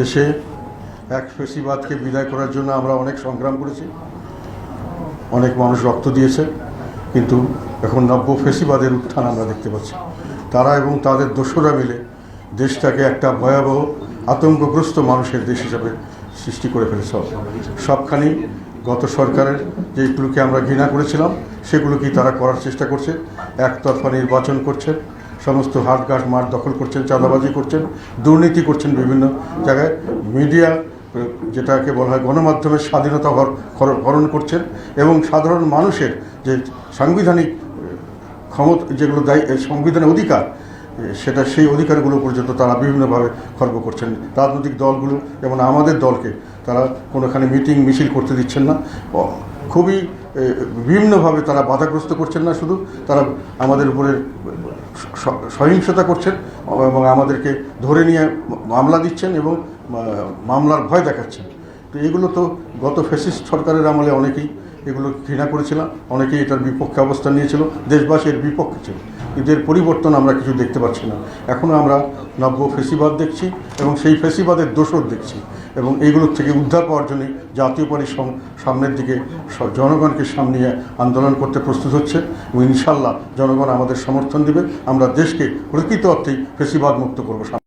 দেশে এক ফেসিবাদকে বিদায় করার জন্য আমরা অনেক সংগ্রাম করেছি, অনেক মানুষ রক্ত দিয়েছে, কিন্তু এখন নব্য ফেসিবাদের উত্থান আমরা দেখতে পাচ্ছি। তারা এবং তাদের দোষরা মিলে দেশটাকে একটা ভয়াবহ আতঙ্কগ্রস্ত মানুষের দেশ হিসাবে সৃষ্টি করে ফেলেছে। সবখানি গত সরকারের যেগুলোকে আমরা ঘৃণা করেছিলাম, সেগুলোকেই তারা করার চেষ্টা করছে, একতরফা নির্বাচন করছে। সমস্ত হাটঘাট মাঠ দখল করছেন, চাঁদাবাজি করছেন, দুর্নীতি করছেন বিভিন্ন জায়গায়। মিডিয়া যেটাকে বলা হয় গণমাধ্যমের স্বাধীনতা হর- হর- হরণ করছেন এবং সাধারণ মানুষের যে সাংবিধানিক, ক্ষমতা, যেগুলো দায়ী সংবিধানের অধিকার সেটা সেই অধিকারগুলো পর্যন্ত তারা বিভিন্নভাবে খর্ব করছেন। রাজনৈতিক দলগুলো যেমন আমাদের দলকে তারা কোনোখানে মিটিং, মিছিল করতে দিচ্ছেন না। খুবই বিভিন্নভাবে তারা বাধাগ্রস্ত করছেন না শুধু, তারা আমাদের উপরে সহিংসতা করছেন এবং আমাদেরকে ধরে নিয়ে মামলা দিচ্ছেন এবং মামলার ভয় দেখাচ্ছেন। তো এগুলো তো গত ফ্যাসিস্ট সরকারের আমলে অনেকেই এগুলো ঘৃণা করেছিলাম অনেকেই এটার বিপক্ষে অবস্থান নিয়েছিল, দেশবাসীর বিপক্ষে ছিল। কিন্তু এর পরিবর্তন আমরা কিছু দেখতে পাচ্ছি না। এখনও আমরা নব্য ফেসিবাদ দেখছি এবং সেই ফেসিবাদের দোষর দেখছি। এবং এইগুলোর থেকে উদ্ধার পাওয়ার জন্য জাতীয় পার্টি সম- সামনের দিকে জনগণকে সামনে আন্দোলন করতে প্রস্তুত হচ্ছে এবং ইনশাল্লাহ জনগণ আমাদের সমর্থন দেবে। আমরা দেশকে প্রকৃত অর্থেই ফেসিবাদ মুক্ত করব